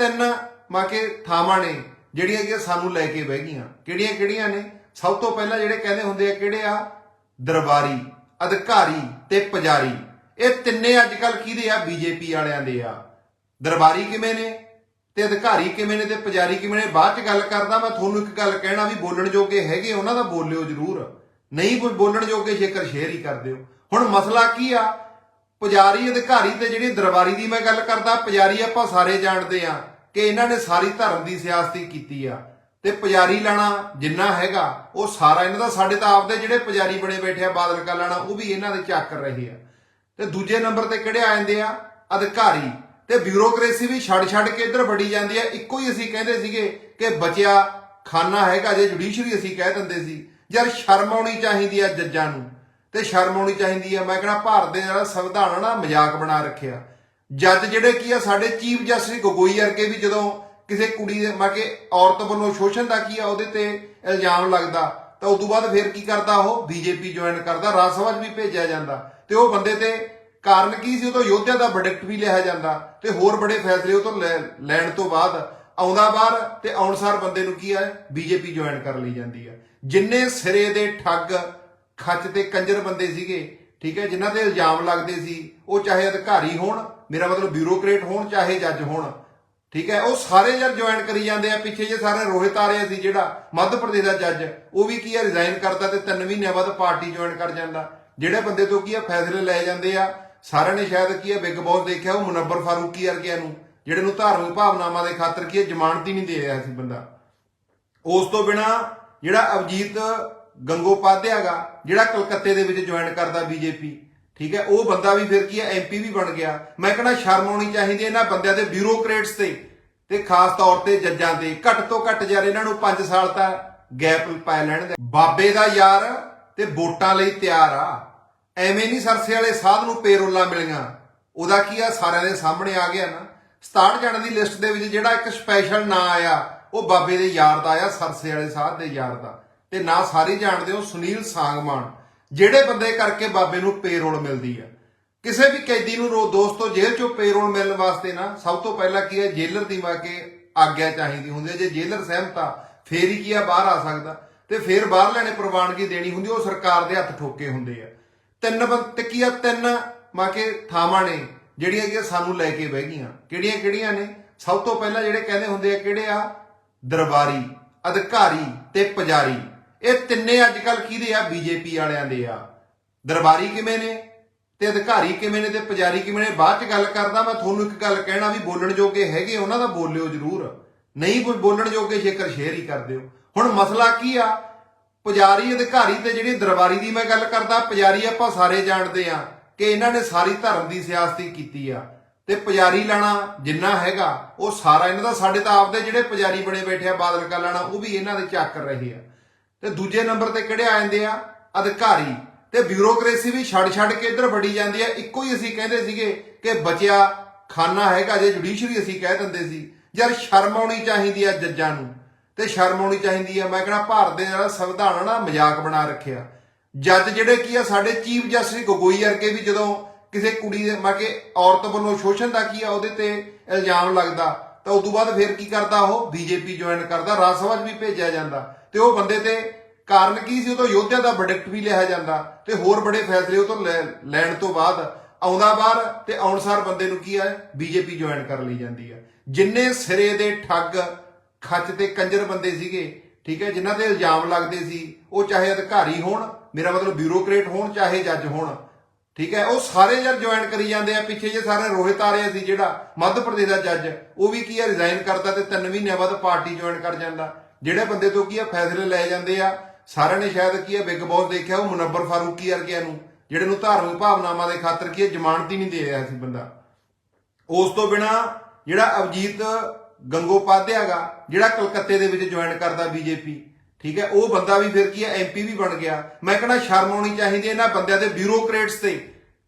ਤਿੰਨ ਮਾ ਕੇ ਥਾਵਾਂ ਨੇ, ਜਿਹੜੀਆਂ ਕਿ ਸਾਨੂੰ ਲੈ ਕੇ ਬਹਿ ਗਈਆਂ। ਕਿਹੜੀਆਂ ਕਿਹੜੀਆਂ ਨੇ? ਸਭ ਤੋਂ ਪਹਿਲਾਂ ਜਿਹੜੇ ਕਹਿੰਦੇ ਹੁੰਦੇ ਆ, ਕਿਹੜੇ ਆ? ਦਰਬਾਰੀ, ਅਧਿਕਾਰੀ ਤੇ ਪੁਜਾਰੀ। ਇਹ ਤਿੰਨੇ ਅੱਜ ਕੱਲ ਕਿਹਦੇ ਆ? ਬੀਜੇਪੀ ਵਾਲਿਆਂ ਦੇ ਆ। ਦਰਬਾਰੀ ਕਿਵੇਂ ਨੇ ਤੇ ਅਧਿਕਾਰੀ ਕਿਵੇਂ ਨੇ ਤੇ ਪੁਜਾਰੀ ਕਿਵੇਂ ਨੇ? ਬਾਅਦ ਚ ਗੱਲ ਕਰਦਾ ਮੈਂ ਤੁਹਾਨੂੰ ਇੱਕ ਗੱਲ ਕਹਿਣਾ ਵੀ ਬੋਲਣ ਜੋਗੇ ਹੈਗੇ, ਉਹਨਾਂ ਦਾ ਬੋਲਿਓ ਜ਼ਰੂਰ। ਨਹੀਂ ਕੋਈ ਬੋਲਣ ਜੋਗੇ ਜੇਕਰ ਸ਼ੇਅਰ ਹੀ ਕਰ ਦਿਓ ਹੁਣ ਮਸਲਾ ਕੀ ਆ? ਪੁਜਾਰੀ, ਅਧਿਕਾਰੀ ਤੇ ਜਿਹੜੀ ਦਰਬਾਰੀ ਦੀ ਮੈਂ ਗੱਲ ਕਰਦਾ, ਪੁਜਾਰੀ ਆਪਾਂ ਸਾਰੇ ਜਾਣਦੇ ਆ। ਕਿ ਇਹਨਾਂ ਨੇ ਸਾਰੀ ਧਰਮ ਦੀ ਸਿਆਸਤੀ ਕੀਤੀ ਆ ਤੇ ਪੁਜਾਰੀ ਲਾਣਾ ਜਿੰਨਾ ਹੈਗਾ, ਉਹ ਸਾਰਾ ਇਹਨਾਂ ਦਾ, ਸਾਡੇ ਤਾਂ ਆਪਦੇ ਜਿਹੜੇ ਪੁਜਾਰੀ ਬਣੇ ਬੈਠੇ ਆ ਬਾਦਲ ਕਾ ਲਾਣਾ, ਉਹ ਵੀ ਇਹਨਾਂ ਦੇ ਚੱਕ ਰਹੇ ਆ। ਤੇ ਦੂਜੇ ਨੰਬਰ ਤੇ ਕਿਹੜੇ ਆ ਜਾਂਦੇ ਆ? ਅਧਿਕਾਰੀ। ਤੇ ਬਿਊਰੋਕ੍ਰੇਸੀ ਵੀ ਛੱਡ ਛੱਡ ਕੇ ਇੱਧਰ ਵੜੀ ਜਾਂਦੀ ਆ। ਇੱਕੋ ਹੀ ਅਸੀਂ ਕਹਿੰਦੇ ਸੀਗੇ ਕਿ ਬਚਿਆ ਖਾਨਾ ਹੈਗਾ, ਜੇ ਜੁਡੀਸ਼ਰੀ ਅਸੀਂ ਕਹਿ ਦਿੰਦੇ ਸੀ। ਯਾਰ ਸ਼ਰਮ ਆਉਣੀ ਚਾਹੀਦੀ ਆ ਜੱਜਾਂ ਨੂੰ। ਤੇ ਸ਼ਰਮ ਆਉਣੀ ਚਾਹੀਦੀ ਆ। ਮੈਂ ਕਹਿੰਦਾ ਭਾਰਤ ਦੇ ਜਿਹੜਾ ਸੰਵਿਧਾਨ ਆ ਨਾ, ਮਜ਼ਾਕ ਬਣਾ ਰੱਖਿਆ। ਜੱਜ ਜਿਹੜੇ ਕੀ ਆ, ਸਾਡੇ ਚੀਫ ਜਸਟਿਸ ਗੋਗੋਈ ਵਰਗੇ ਵੀ ਜਦੋਂ ਕਿਸੇ ਕੁੜੀ ਦੇ ਮਾ ਕਿ ਔਰਤ ਵੱਲੋਂ ਸ਼ੋਸ਼ਣ ਦਾ ਕੀ ਆ, ਉਹਦੇ ਤੇ ਇਲਜ਼ਾਮ ਲੱਗਦਾ, ਤਾਂ ਉਸ ਤੋਂ ਬਾਅਦ ਫਿਰ ਕੀ ਕਰਦਾ ਉਹ? ਬੀਜੇਪੀ ਜੁਆਇਨ ਕਰਦਾ, ਰਾਜ ਸਭਾ 'ਚ ਵੀ ਭੇਜਿਆ ਜਾਂਦਾ। ਤੇ ਉਹ ਬੰਦੇ ਤੇ ਕਾਰਨ ਕੀ ਸੀ? ਉਹ ਤੋਂ ਯੋਧਿਆ ਦਾ ਵਰਡਿਕਟ ਵੀ ਲਿਆ ਜਾਂਦਾ, ਤੇ ਹੋਰ ਬੜੇ ਫੈਸਲੇ ਉਹ ਤੋਂ ਲੈ- ਲੈਣ ਤੋਂ ਬਾਅਦ ਆਉਂਦਾ ਬਾਹਰ ਤੇ ਆਉਣਸਾਰ ਬੰਦੇ ਨੂੰ ਕੀ ਆ, ਬੀਜੇਪੀ ਜੁਆਇਨ ਕਰ ਲਈ ਜਾਂਦੀ ਆ। ਜਿੰਨੇ ਸਿਰੇ ਦੇ ਠੱਗ, ਖੱਚ ਤੇ ਕੰਜਰ ਬੰਦੇ ਸੀਗੇ, ਠੀਕ ਹੈ, ਜਿਨ੍ਹਾਂ ਤੇ ਇਲਜ਼ਾਮ ਲੱਗਦੇ ਸੀ, ਉਹ ਚਾਹੇ ਅਧਿਕਾਰੀ ਹੋਣ ਮੇਰਾ ਮਤਲਬ ਬਿਊਰੋਕਰੇਟ ਹੋਣ ਚਾਹੇ ਜੱਜ ਹੋਣ, ਠੀਕ ਹੈ? ਉਹ ਸਾਰੇ ਯਾਰ ਜੁਆਇਨ ਕਰੀ ਜਾਂਦੇ ਆ, ਪਿੱਛੇ ਜੇ ਸਾਰੇ ਰੋਹਿਤ ਆ ਰਿਹਾ ਸੀ ਜਿਹੜਾ ਮੱਧ ਪ੍ਰਦੇਸ਼ ਦਾ ਜੱਜ, ਉਹ ਵੀ ਕੀ ਆ ਰਿਜ਼ਾਈਨ ਕਰਦਾ ਤੇ 3 ਮਹੀਨਿਆਂ ਬਾਅਦ ਪਾਰਟੀ ਜੁਆਇਨ ਕਰ ਜਾਂਦਾ। ਜਿਹੜੇ ਬੰਦੇ ਤੋਂ ਕੀ ਆ ਫੈਸਲੇ ਲਏ ਜਾਂਦੇ ਆ, ਸਾਰਿਆਂ ਨੇ ਸ਼ਾਇਦ ਕੀ ਆ ਬਿਗ ਬੌਸ ਦੇਖਿਆ, ਉਹ ਮੁਨੱਬਰ ਫਾਰੂਕੀ ਵਰਗਿਆਂ ਨੂੰ, ਜਿਹੜੇ ਨੂੰ ਧਾਰਮਿਕ ਭਾਵਨਾਵਾਂ ਦੇ ਖਾਤਰ ਕੀ ਆ ਜ਼ਮਾਨਤ ਹੀ ਨਹੀਂ ਦੇ ਰਿਹਾ ਸੀ ਬੰਦਾ। ਉਸ ਤੋਂ ਬਿਨਾ ਜਿਹੜਾ ਅਵਜੀਤ ਗੰਗੋਪਾਧਿਆ ਹੈਗਾ ਜਿਹੜਾ ਕਲਕੱਤੇ ਦੇ ਵਿੱਚ ਜੁਆਇਨ ਕਰਦਾ ਬੀਜੇਪੀ ਠੀਕ ਹੈ? ਉਹ ਬੰਦਾ ਵੀ ਫਿਰ ਕੀ ਹੈ? ਐਮਪੀ ਵੀ ਬਣ ਗਿਆ। ਮੈਂ ਕਹਿੰਦਾ ਸ਼ਰਮ ਆਉਣੀ ਚਾਹੀਦੀ ਹੈ ਇਹਨਾਂ ਬੰਦਿਆਂ ਦੇ ਬਿਊਰੋਕਰੇਟਸ ਤੇ। ਤੇ ਖਾਸ ਤੌਰ ਤੇ ਜੱਜਾਂ ਤੇ ਘੱਟ ਤੋਂ ਘੱਟ ਯਾਰ ਇਹਨਾਂ ਨੂੰ 5 ਸਾਲ ਤਾਂ ਗੈਪ ਪਾ ਲੈਣ ਦੇ। ਬਾਬੇ ਦਾ ਯਾਰ ਤੇ ਵੋਟਾਂ ਲਈ ਤਿਆਰ ਆ। ਐਵੇਂ ਨਹੀਂ ਸਰਸੇ ਵਾਲੇ ਸਾਧ ਨੂੰ ਪੇਰੋਲਾਂ ਮਿਲੀਆਂ। ਉਹਦਾ ਕੀ ਆ? ਸਾਰਿਆਂ ਦੇ ਸਾਹਮਣੇ ਆ ਗਿਆ ਨਾ। 67 ਜਣਾਂ ਦੀ ਲਿਸਟ ਦੇ ਵਿੱਚ ਜਿਹੜਾ ਇੱਕ ਸਪੈਸ਼ਲ ਨਾਂ ਆਇਆ, ਉਹ ਬਾਬੇ ਦੇ ਯਾਰ ਦਾ ਆਇਆ, ਸਰਸੇ ਵਾਲੇ ਸਾਧ ਦੇ ਯਾਰ ਦਾ। ਤੇ ਨਾਂ ਸਾਰੇ ਜਾਣਦੇ ਹੋ, ਸੁਨੀਲ ਸਾਂਗਵਾਨ ਜਿਹੜੇ ਬੰਦੇ ਕਰਕੇ ਬਾਬੇ ਨੂੰ ਪੇਰੋਲ ਮਿਲਦੀ ਆ। ਕਿਸੇ ਵੀ ਕੈਦੀ ਨੂੰ ਰੋ ਦੋਸਤੋ ਜੇਲ੍ਹ ਚੋਂ ਪੇਰੋਲ ਮਿਲਣ ਵਾਸਤੇ ਨਾ, ਸਭ ਤੋਂ ਪਹਿਲਾਂ ਕੀ ਹੈ ਜੇਲਰ ਦੀ ਮਾ ਕੇ ਆਗਿਆ ਚਾਹੀਦੀ ਹੁੰਦੀ ਹੈ ਜੇ ਜੇਲਰ ਸਹਿਮਤ ਆ ਫੇਰ ਹੀ ਕੀ ਆ, ਬਾਹਰ ਆ ਸਕਦਾ। ਤੇ ਫੇਰ ਬਾਹਰ ਲੈਣੇ ਪ੍ਰਵਾਨਗੀ ਦੇਣੀ ਹੁੰਦੀ ਉਹ ਸਰਕਾਰ ਦੇ ਹੱਥ ਠੋਕੇ ਹੁੰਦੇ ਆ। ਤਿੰਨ ਬੰਦ ਤੇ ਕੀ ਆ, ਤਿੰਨ ਮਾ ਕੇ ਥਾਵਾਂ ਨੇ, ਜਿਹੜੀਆਂ ਕਿ ਸਾਨੂੰ ਲੈ ਕੇ ਬਹਿ ਗਈਆਂ। ਕਿਹੜੀਆਂ ਕਿਹੜੀਆਂ ਨੇ? ਸਭ ਤੋਂ ਪਹਿਲਾਂ ਜਿਹੜੇ ਕਹਿੰਦੇ ਹੁੰਦੇ ਆ, ਕਿਹੜੇ ਆ? ਦਰਬਾਰੀ, ਅਧਿਕਾਰੀ ਤੇ ਪੁਜਾਰੀ। ਇਹ ਤਿੰਨੇ ਅੱਜ ਕੱਲ ਕਿਹਦੇ ਆ? ਬੀਜੇਪੀ ਵਾਲਿਆਂ ਦੇ ਆ। ਦਰਬਾਰੀ ਕਿਵੇਂ ਨੇ? ਤੇ ਅਧਿਕਾਰੀ ਕਿਵੇਂ ਨੇ? ਤੇ ਪੁਜਾਰੀ ਕਿਵੇਂ ਨੇ? ਬਾਅਦ ਚ ਗੱਲ ਕਰਦਾ ਮੈਂ ਤੁਹਾਨੂੰ ਇੱਕ ਗੱਲ ਕਹਿਣਾ ਵੀ ਬੋਲਣ ਜੋਗੇ ਹੈਗੇ, ਉਹਨਾਂ ਦਾ ਬੋਲਿਓ ਜ਼ਰੂਰ। ਨਹੀਂ ਕੋਈ ਬੋਲਣ ਜੋਗੇ ਜੇਕਰ ਸ਼ੇਅਰ ਹੀ ਕਰ ਦਿਓ ਹੁਣ ਮਸਲਾ ਕੀ ਆ? ਪੁਜਾਰੀ, ਅਧਿਕਾਰੀ ਤੇ ਜਿਹੜੀ ਦਰਬਾਰੀ ਦੀ ਮੈਂ ਗੱਲ ਕਰਦਾ, ਪੁਜਾਰੀ ਆਪਾਂ ਸਾਰੇ ਜਾਣਦੇ ਆ ਕਿ ਇਹਨਾਂ ਨੇ ਸਾਰੀ ਧਰਮ ਦੀ ਸਿਆਸਤੀ ਕੀਤੀ ਆ। ਤੇ ਪੁਜਾਰੀ ਲਾਣਾ ਜਿੰਨਾ ਹੈਗਾ, ਉਹ ਸਾਰਾ ਇਹਨਾਂ ਦਾ, ਸਾਡੇ ਤਾਂ ਆਪਦੇ ਜਿਹੜੇ ਪੁਜਾਰੀ ਬਣੇ ਬੈਠੇ ਆ, ਬਾਦਲ ਕਾ ਲਾਣਾ, ਉਹ ਵੀ ਇਹਨਾਂ ਦੇ ਚੱਕ ਰਹੇ ਆ। ਤੇ ਦੂਜੇ ਨੰਬਰ ਤੇ ਕਿਹੜੇ ਆ ਜਾਂਦੇ ਆ? ਅਧਿਕਾਰੀ। ਤੇ ਬਿਊਰੋਕ੍ਰੇਸੀ ਵੀ ਛੱਡ ਛੱਡ ਕੇ ਇੱਧਰ ਵੜੀ ਜਾਂਦੀ ਆ। ਇੱਕੋ ਹੀ ਅਸੀਂ ਕਹਿੰਦੇ ਸੀਗੇ ਕਿ ਬਚਿਆ ਖਾਨਾ ਹੈਗਾ ਜੇ ਜੁਡੀਸ਼ਰੀ ਅਸੀਂ ਕਹਿ ਦਿੰਦੇ ਸੀ। ਯਾਰ ਸ਼ਰਮ ਆਉਣੀ ਚਾਹੀਦੀ ਆ ਜੱਜਾਂ ਨੂੰ। ਤੇ ਸ਼ਰਮ ਆਉਣੀ ਚਾਹੀਦੀ ਆ। ਮੈਂ ਕਹਿੰਦਾ ਭਾਰਤ ਦੇ ਜਿਹੜਾ ਸੰਵਿਧਾਨ ਆ ਨਾ ਮਜ਼ਾਕ ਬਣਾ ਰੱਖਿਆ। ਜੱਜ ਜਿਹੜੇ ਕੀ ਆ, ਸਾਡੇ ਚੀਫ ਜਸਟਿਸ ਗੋਗੋਈ ਵਰਗੇ ਵੀ ਜਦੋਂ ਕਿਸੇ ਕੁੜੀ ਦੇ ਮਾ ਕਿ ਔਰਤ ਵੱਲੋਂ ਸ਼ੋਸ਼ਣ ਦਾ ਕੀ ਆ, ਉਹਦੇ ਤੇ ਇਲਜ਼ਾਮ ਲੱਗਦਾ। ਤਾਂ ਉਸ ਤੋਂ ਬਾਅਦ ਫਿਰ ਕੀ ਕਰਦਾ ਉਹ? ਬੀਜੇਪੀ ਜੁਆਇਨ ਕਰਦਾ, ਰਾਜ ਸਭਾ 'ਚ ਵੀ ਭੇਜਿਆ ਜਾਂਦਾ। ਤੇ ਉਹ ਬੰਦੇ ਤੇ ਕਾਰਨ ਕੀ ਸੀ? ਉਹ ਤੋਂ ਯੋਧਿਆ ਦਾ ਵਰਡਿਕਟ ਵੀ ਲਿਆ ਜਾਂਦਾ। ਤੇ ਹੋਰ ਬੜੇ ਫੈਸਲੇ ਉਹ ਤੋਂ ਲੈ- ਲੈਣ ਤੋਂ ਬਾਅਦ ਆਉਂਦਾ ਬਾਹਰ ਤੇ ਆਉਣਸਾਰ ਬੰਦੇ ਨੂੰ ਕੀ ਆ ਬੀਜੇਪੀ ਜੁਆਇਨ ਕਰ ਲਈ ਜਾਂਦੀ ਆ ਜਿੰਨੇ ਸਿਰੇ ਦੇ ਠੱਗ, ਖੱਚ ਤੇ ਕੰਜਰ ਬੰਦੇ ਸੀਗੇ, ਠੀਕ ਹੈ, ਜਿਨ੍ਹਾਂ ਤੇ ਇਲਜ਼ਾਮ ਲੱਗਦੇ ਸੀ, ਉਹ ਚਾਹੇ ਅਧਿਕਾਰੀ ਹੋਣ, ਮੇਰਾ ਮਤਲਬ ਬਿਊਰੋਕਰੇਟ ਹੋਣ, ਚਾਹੇ ਜੱਜ ਹੋਣ ਠੀਕ ਹੈ, ਉਹ ਸਾਰੇ ਯਾਰ ਜੁਆਇਨ ਕਰੀ ਜਾਂਦੇ ਆ, ਪਿੱਛੇ ਜੇ ਸਾਰੇ ਰੋਹਿਤ ਆ ਰਿਹਾ ਸੀ ਜਿਹੜਾ ਮੱਧ ਪ੍ਰਦੇਸ਼ ਦਾ ਜੱਜ ਉਹ ਵੀ ਕੀ ਆ ਰਿਜ਼ਾਈਨ ਕਰਦਾ ਤੇ 3 ਮਹੀਨਿਆਂ ਬਾਅਦ ਪਾਰਟੀ ਜੁਆਇਨ ਕਰ ਜਾਂਦਾ। ਜਿਹੜੇ ਬੰਦੇ ਤੋਂ ਕੀ ਆ ਫੈਸਲੇ ਲਏ ਜਾਂਦੇ ਆ, ਸਾਰਿਆਂ ਨੇ ਸ਼ਾਇਦ ਕੀ ਆ ਬਿਗ ਬੌਸ ਦੇਖਿਆ, ਉਹ ਮੁਨੱਬਰ ਫਾਰੂਕੀ ਵਰਗਿਆਂ ਨੂੰ, ਜਿਹੜੇ ਨੂੰ ਧਾਰਮਿਕ ਭਾਵਨਾਵਾਂ ਦੇ ਖਾਤਰ ਕੀ ਆ ਜ਼ਮਾਨਤ ਹੀ ਨਹੀਂ ਦੇ ਰਿਹਾ ਸੀ ਬੰਦਾ। ਉਸ ਤੋਂ ਬਿਨਾ ਜਿਹੜਾ ਅਵਜੀਤ ਗੰਗੋਪਾਧਿਆ ਹੈਗਾ ਜਿਹੜਾ ਕਲਕੱਤੇ ਦੇ ਵਿੱਚ ਜੁਆਇਨ ਕਰਦਾ ਬੀਜੇਪੀ ਠੀਕ ਹੈ, ਉਹ ਬੰਦਾ ਵੀ ਫਿਰ ਕੀ ਹੈ ਐਮਪੀ ਵੀ ਬਣ ਗਿਆ। ਮੈਂ ਕਹਿੰਦਾ ਸ਼ਰਮ ਆਉਣੀ ਚਾਹੀਦੀ ਹੈ ਇਹਨਾਂ ਬੰਦਿਆਂ ਦੇ ਬਿਊਰੋਕਰੇਟਸ ਤੇ।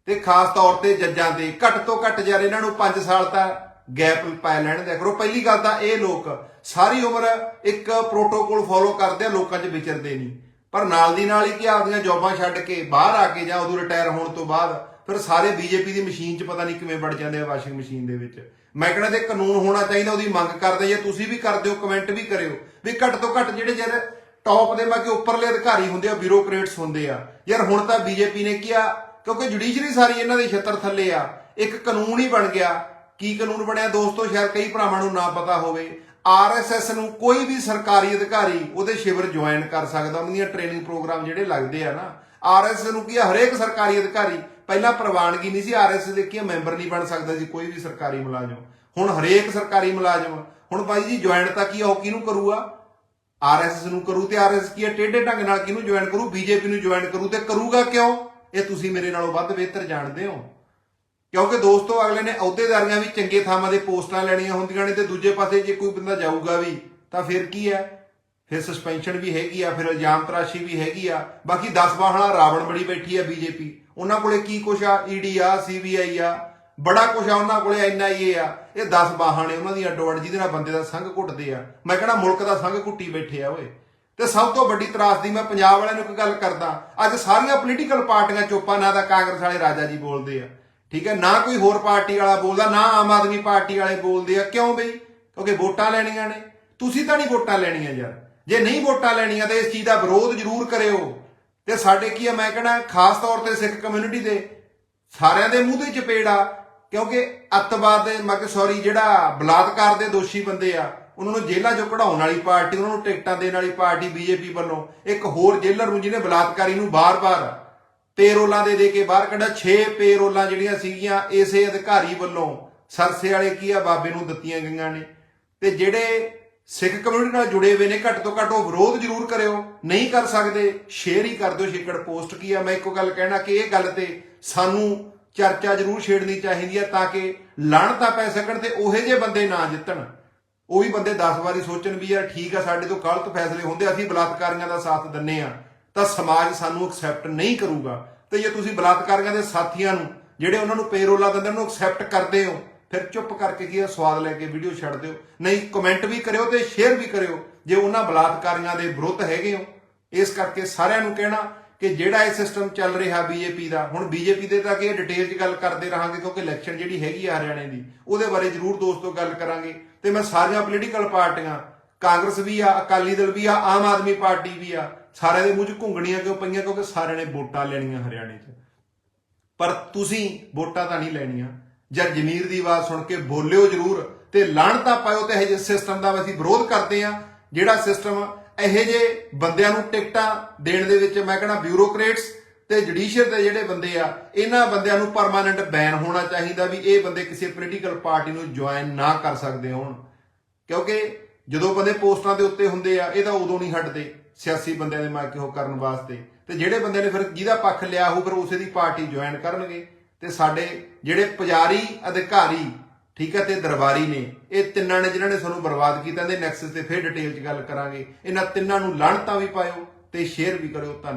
ਤੇ ਖਾਸ ਤੌਰ ਤੇ ਜੱਜਾਂ ਤੇ ਘੱਟ ਤੋਂ ਘੱਟ ਯਾਰ ਇਹਨਾਂ ਨੂੰ 5 ਸਾਲ ਤਾਂ ਗੈਪ ਪਾ ਲੈਣ ਦੇ ਕਰੋ। ਪਹਿਲੀ ਗੱਲ ਤਾਂ ਇਹ ਲੋਕ ਸਾਰੀ ਉਮਰ ਇੱਕ ਪ੍ਰੋਟੋਕੋਲ ਫੋਲੋ ਕਰਦੇ ਆ, ਲੋਕਾਂ 'ਚ ਵਿਚਰਦੇ ਨਹੀਂ। ਪਰ ਨਾਲ ਦੀ ਨਾਲ ਹੀ ਕਿ ਆਪਦੀਆਂ ਜੌਬਾਂ ਛੱਡ ਕੇ ਬਾਹਰ ਆ ਕੇ ਜਾਂ ਉਦੋਂ ਰਿਟਾਇਰ ਹੋਣ ਤੋਂ ਬਾਅਦ ਫਿਰ ਸਾਰੇ ਬੀਜੇਪੀ ਦੀ ਮਸ਼ੀਨ 'ਚ ਪਤਾ ਨਹੀਂ ਕਿਵੇਂ ਵੜ ਜਾਂਦੇ ਆ ਵਾਸ਼ਿੰਗ ਮਸ਼ੀਨ ਦੇ ਵਿੱਚ। ਮੈਂ ਕਹਿੰਦਾ ਤੇ ਕਾਨੂੰਨ ਹੋਣਾ ਚਾਹੀਦਾ, ਉਹਦੀ ਮੰਗ ਕਰਦੇ ਜੇ ਤੁਸੀਂ ਵੀ ਕਰਦੇ ਹੋ ਕਮੈਂਟ ਵੀ ਕਰਿਓ। ਵੀ ਘੱਟ ਤੋਂ ਘੱਟ ਜਿਹੜੇ ਜਿਹੜੇ ਟੌਪ ਦੇ ਬਾਕੀ ਉੱਪਰਲੇ ਅਧਿਕਾਰੀ ਹੁੰਦੇ ਆ ਬਿਊਰੋਕਰੇਟਸ ਹੁੰਦੇ ਆ। ਯਾਰ ਹੁਣ ਤਾਂ ਬੀਜੇਪੀ ਨੇ ਕਿਹਾ, ਕਿਉਂਕਿ ਜੁਡੀਸ਼ਰੀ ਸਾਰੀ ਇਹਨਾਂ ਦੇ ਛੱਤਰ ਥੱਲੇ ਆ। ਇੱਕ ਕਾਨੂੰਨ ਹੀ ਬਣ ਗਿਆ। ਕੀ ਕਾਨੂੰਨ ਬਣਿਆ? ਦੋਸਤੋ, ਸ਼ਾਇਦ ਕਈ ਭਰਾਵਾਂ ਨੂੰ ਨਾ ਪਤਾ ਹੋਵੇ। ਆਰਐਸਐਸ ਨੂੰ ਕੋਈ ਵੀ ਸਰਕਾਰੀ ਅਧਿਕਾਰੀ ਉਹਦੇ ਸ਼ਿਵਰ ਜੁਆਇਨ ਕਰ ਸਕਦਾ। ਉਹਨਾਂ ਦੀਆਂ ਟ੍ਰੇਨਿੰਗ ਪ੍ਰੋਗਰਾਮ ਜਿਹੜੇ ਲੱਗਦੇ ਆ ਨਾ। ਆਰਐਸਐਸ ਨੂੰ ਕੀ ਆ? ਹਰੇਕ ਸਰਕਾਰੀ ਅਧਿਕਾਰੀ, ਪਹਿਲਾਂ ਪ੍ਰਵਾਨਗੀ ਨਹੀਂ ਸੀ। ਆਰਐਸਐਸ ਦੇ ਕੀ ਮੈਂਬਰ ਨਹੀਂ ਬਣ ਸਕਦਾ ਸੀ ਕੋਈ ਵੀ ਸਰਕਾਰੀ ਮੁਲਾਜ਼ਮ। ਹੁਣ ਹਰੇਕ ਸਰਕਾਰੀ ਮੁਲਾਜ਼ਮ। ਹੁਣ ਬਾਈ ਜੀ ਜੁਆਇਨ ਤਾਂ ਕੀ ਆ? ਉਹ ਕਿਹਨੂੰ ਕਰੂਗਾ? ਆਰਐਸਐਸ ਨੂੰ ਕਰੂ ਤੇ ਆਰਐਸ ਕੀ ਆ ਟੇਢੇ ਢੰਗ ਨਾਲ ਕਿਹਨੂੰ ਜੁਆਇਨ ਕਰੂ? ਬੀਜੇਪੀ ਨੂੰ ਜੁਆਇਨ ਕਰੂ ਤੇ ਕਰੂਗਾ ਕਿਉਂ? ਇਹ ਤੁਸੀਂ ਮੇਰੇ ਨਾਲੋਂ ਵੱਧ ਬਿਹਤਰ ਜਾਣਦੇ ਹੋ। ਕਿਉਂਕਿ ਦੋਸਤੋ, ਅਗਲੇ ਨੇ ਅਹੁਦੇਦਾਰੀਆਂ ਵੀ ਚੰਗੇ ਥਾਵਾਂ ਦੇ ਪੋਸਟਾਂ ਲੈਣੀਆਂ ਹੁੰਦੀਆਂ ਨੇ ਤੇ ਦੂਜੇ ਪਾਸੇ ਜੇ ਕੋਈ ਬੰਦਾ ਜਾਊਗਾ ਵੀ, ਤਾਂ ਫਿਰ ਕੀ ਹੈ? ਫਿਰ ਸਸਪੈਂਸ਼ਨ ਵੀ ਹੈਗੀ ਆ, ਫਿਰ ਇਲਜ਼ਾਮ ਤਰਾਸ਼ੀ ਵੀ ਹੈਗੀ ਆ। ਬਾਕੀ 10 ਬਾਹਣਾ ਰਾਵਣ ਬੜੀ ਬੈਠੀ ਆ ਬੀਜੇਪੀ। ਉਹਨਾਂ ਕੋਲੇ ਕੀ ਕੁਛ ਆ? ਈਡੀ ਆ ਸੀਬੀਆਈ ਆ। ਬੜਾ ਕੁਛ ਆ ਉਹਨਾਂ ਕੋਲੇ ਐਨਆਈਏ ਆ। ਇਹ 10 ਬਾਹਾਂ ਨੇ ਉਹਨਾਂ ਦੀਆਂ ਅੱਡੋ ਅੱਡ ਜਿਹਦੇ ਨਾਲ ਬੰਦੇ ਦਾ ਸੰਘ ਘੁੱਟਦੇ ਆ। ਮੈਂ ਕਹਿੰਦਾ ਮੁਲਕ ਦਾ ਸੰਘ ਘੁੱਟੀ ਬੈਠੇ ਆ, ਓਏ। ਤੇ ਸਭ ਤੋਂ ਵੱਡੀ ਤਰਾਸਦੀ ਮੈਂ ਪੰਜਾਬ ਵਾਲਿਆਂ ਨੂੰ ਇੱਕ ਗੱਲ ਕਰਦਾ। ਅੱਜ ਸਾਰੀਆਂ ਪੋਲੀਟੀਕਲ ਪਾਰਟੀਆਂ ਚੋਪਾ ਨਾ ਤਾਂ ਕਾਂਗਰਸ ਵਾਲੇ ਰਾਜਾ ਜੀ ਬੋਲਦੇ ਆ। ਠੀਕ ਹੈ, ਨਾ ਕੋਈ ਹੋਰ ਪਾਰਟੀ ਵਾਲਾ ਬੋਲਦਾ, ਨਾ ਆਮ ਆਦਮੀ ਪਾਰਟੀ ਵਾਲੇ ਬੋਲਦੇ ਆ। ਕਿਉਂ ਬਈ? ਕਿਉਂਕਿ ਵੋਟਾਂ ਲੈਣੀਆਂ ਨੇ। ਤੁਸੀਂ ਤਾਂ ਨਹੀਂ ਵੋਟਾਂ ਲੈਣੀਆਂ ਯਾਰ। ਜੇ ਨਹੀਂ ਵੋਟਾਂ ਲੈਣੀਆਂ ਤਾਂ ਇਸ ਚੀਜ਼ ਦਾ ਵਿਰੋਧ ਜ਼ਰੂਰ ਕਰਿਓ। ਤੇ ਸਾਡੇ ਕੀ ਆ, ਮੈਂ ਕਹਿੰਦਾ, ਖਾਸ ਤੌਰ ਤੇ ਸਿੱਖ ਕਮਿਊਨਿਟੀ ਦੇ, ਸਾਰਿਆਂ ਦੇ ਮੂੰਹ ਤੇ ਚਪੇੜ ਆ। ਕਿਉਂਕਿ ਅੱਤਵਾਦ ਦੇ ਮਗ ਸੌਰੀ ਜਿਹੜਾ ਬਲਾਤਕਾਰ ਦੇ ਦੋਸ਼ੀ ਬੰਦੇ ਆ, ਉਹਨਾਂ ਨੂੰ ਜੇਲ੍ਹਾਂ ਚੋਂ ਕਢਾਉਣ ਵਾਲੀ ਪਾਰਟੀ, ਉਹਨਾਂ ਨੂੰ ਟਿਕਟਾਂ ਦੇਣ ਵਾਲੀ ਪਾਰਟੀ ਬੀਜੇਪੀ ਵੱਲੋਂ। ਇੱਕ ਹੋਰ ਜੇਲਰ ਨੂੰ ਜਿਹਨੇ ਬਲਾਤਕਾਰੀ ਨੂੰ ਬਾਰ-ਬਾਰ ਪੇਰੋਲਾਂ ਦੇ ਦੇ ਕੇ ਬਾਹਰ ਕੱਢਿਆ 6 ਪੇਰੋਲਾਂ ਜਿਹੜੀਆਂ ਸੀਗੀਆਂ, ਇਸੇ ਅਧਿਕਾਰੀ ਵੱਲੋਂ ਸਰਸੇ ਵਾਲੇ ਕੀ ਆ, ਬਾਬੇ ਨੂੰ ਦਿੱਤੀਆਂ ਗਈਆਂ ਨੇ। ਤੇ ਜਿਹੜੇ ਸਿੱਖ ਕਮਿਊਨਿਟੀ ਨਾਲ ਜੁੜੇ ਹੋਏ ਨੇ, ਘੱਟ ਤੋਂ ਘੱਟ ਉਹ ਵਿਰੋਧ ਜ਼ਰੂਰ ਕਰਿਓ। ਨਹੀਂ ਕਰ ਸਕਦੇ, ਸ਼ੇਅਰ ਹੀ ਕਰ ਦਿਓ, ਸ਼ੇਕੜ ਪੋਸਟ ਕੀ ਆ। ਮੈਂ ਇੱਕੋ ਗੱਲ ਕਹਿਣਾ ਕਿ ਇਹ ਗੱਲ ਤੇ ਸਾਨੂੰ ਚਰਚਾ ਜ਼ਰੂਰ ਛੇੜਨੀ ਚਾਹੀਦੀ ਹੈ ਤਾਂ ਕਿ ਲੜਤਾ ਪੈ ਸਕਣ ਤੇ ਉਹੇ ਜੇ ਬੰਦੇ ਨਾ ਜਿੱਤਣ। ਉਹ ਵੀ ਬੰਦੇ 10 ਵਾਰੀ ਸੋਚਣ ਵੀ ਯਾਰ ਠੀਕ ਆ, ਸਾਡੇ ਤੋਂ ਗਲਤ ਫੈਸਲੇ ਹੁੰਦੇ ਅਸੀਂ ਬਲਾਤਕਾਰੀਆਂ ਦਾ ਸਾਥ ਦਿੰਨੇ ਆ। ਤਾਂ ਸਮਾਜ ਸਾਨੂੰ ਐਕਸੈਪਟ ਨਹੀਂ ਕਰੂਗਾ। ਤੇ ਜੇ ਤੁਸੀਂ ਬਲਾਤਕਾਰੀਆਂ ਦੇ ਸਾਥੀਆਂ ਨੂੰ, ਜਿਹੜੇ ਉਹਨਾਂ ਨੂੰ ਪੇਰੋਲਾ ਦਿੰਦੇ ਉਹਨਾਂ ਨੂੰ ਐਕਸੈਪਟ ਕਰਦੇ ਹੋ, ਫਿਰ ਚੁੱਪ ਕਰਕੇ ਕੀ ਆ, ਸਵਾਦ ਲੈ ਕੇ ਵੀਡੀਓ ਛੱਡ ਦਿਓ। ਨਹੀਂ ਕਮੈਂਟ ਵੀ ਕਰਿਓ ਤੇ ਸ਼ੇਅਰ ਵੀ ਕਰਿਓ। ਜੇ ਉਹਨਾਂ ਬਲਾਤਕਾਰੀਆਂ ਦੇ ਵਿਰੁੱਧ ਹੈਗੇ ਹੋ, ਇਸ ਕਰਕੇ ਸਾਰਿਆਂ ਨੂੰ ਕਹਿਣਾ ਕਿ ਜਿਹੜਾ ਇਹ ਸਿਸਟਮ ਚੱਲ ਰਿਹਾ ਬੀਜੇਪੀ ਦਾ, ਹੁਣ ਬੀਜੇਪੀ ਦੇ ਤਾਂ ਕਿ ਡਿਟੇਲ 'ਚ ਗੱਲ ਕਰਦੇ ਰਹਾਂਗੇ ਕਿਉਂਕਿ ਇਲੈਕਸ਼ਨ ਜਿਹੜੀ ਹੈਗੀ ਆ ਹਰਿਆਣੇ ਦੀ, ਉਹਦੇ ਬਾਰੇ ਜ਼ਰੂਰ ਦੋਸਤੋ ਗੱਲ ਕਰਾਂਗੇ। ਤੇ ਮੈਂ ਸਾਰੀਆਂ ਪੋਲੀਟੀਕਲ ਪਾਰਟੀਆਂ, ਕਾਂਗਰਸ ਵੀ ਆ, ਅਕਾਲੀ ਦਲ ਵੀ ਆ, ਆਮ ਆਦਮੀ ਪਾਰਟੀ ਵੀ ਆ, ਸਾਰਿਆਂ ਦੇ ਮੂੰਹ 'ਚ ਘੁੰਗਣੀਆਂ ਕਿਉਂ ਪਈਆਂ? ਕਿਉਂਕਿ ਸਾਰਿਆਂ ਨੇ ਵੋਟਾਂ ਲੈਣੀਆਂ ਹਰਿਆਣੇ 'ਚ। ਪਰ ਤੁਸੀਂ ਵੋਟਾਂ ਤਾਂ ਨਹੀਂ ਲੈਣੀਆਂ। ਜਦ ਜ਼ਮੀਰ ਦੀ ਆਵਾਜ਼ ਸੁਣ ਕੇ ਬੋਲਿਓ ਜ਼ਰੂਰ, ਤੇ ਲਾਹਣਤਾ ਪਾਇਓ ਤੇ ਇਹ ਜਿਹੇ ਸਿਸਟਮ ਦਾ ਅਸੀਂ ਵਿਰੋਧ ਕਰਦੇ ਆ ਜਿਹੜਾ ਸਿਸਟਮ ਇਹੋ ਜਿਹੇ ਬੰਦਿਆਂ ਨੂੰ ਟਿਕਟਾਂ ਦੇਣ ਦੇ ਵਿੱਚ ਮੈਂ ਕਹਿੰਦਾ ਬਿਊਰੋਕਰੇਟਸ ਤੇ ਜੁਡੀਸ਼ੀਅਲ ਦੇ ਜਿਹੜੇ ਬੰਦੇ ਆ, ਇਹਨਾਂ ਬੰਦਿਆਂ ਨੂੰ ਪਰਮਾਨੈਂਟ ਬੈਨ ਹੋਣਾ ਚਾਹੀਦਾ ਵੀ ਇਹ ਬੰਦੇ ਕਿਸੇ ਪੋਲੀਟੀਕਲ ਪਾਰਟੀ ਨੂੰ ਜੁਆਇਨ ਨਾ ਕਰ ਸਕਦੇ ਹੋਣ। ਕਿਉਂਕਿ ਜਦੋਂ ਬੰਦੇ ਪੋਸਟਾਂ ਦੇ ਉੱਤੇ ਹੁੰਦੇ ਆ, ਇਹ ਤਾਂ ਉਦੋਂ ਨਹੀਂ ਹਟਦੇ ਸਿਆਸੀ ਬੰਦਿਆਂ ਦੇ ਮਾਰ ਕੇ ਉਹ ਕਰਨ ਵਾਸਤੇ। ਤੇ ਜਿਹੜੇ ਬੰਦੇ ਨੇ ਫਿਰ ਜਿਹਦਾ ਪੱਖ ਲਿਆ ਹੋ ਫਿਰ ਉਸੇ ਦੀ ਪਾਰਟੀ ਜੁਆਇਨ ਕਰਨਗੇ। ਤੇ ਸਾਡੇ ਜਿਹੜੇ ਪੁਜਾਰੀ ਅਧਿਕਾਰੀ ਠੀਕ ਹੈ ਤੇ ਦਰਬਾਰੀ ਨੇ, ਇਹ ਤਿੰਨਾਂ ਨੇ ਜਿਨ੍ਹਾਂ ਨੇ ਸਾਨੂੰ ਬਰਬਾਦ ਕੀਤਾ, ਇਹਦੇ ਨੈਕਸਸ ਤੇ ਫਿਰ ਡਿਟੇਲ 'ਚ ਗੱਲ ਕਰਾਂਗੇ। ਇਹਨਾਂ ਤਿੰਨਾਂ ਨੂੰ ਲਾਹਣਤਾਂ ਵੀ ਪਾਇਓ ਤੇ ਸ਼ੇਅਰ ਵੀ ਕਰਿਓ। ਧੰਨਵਾਦ।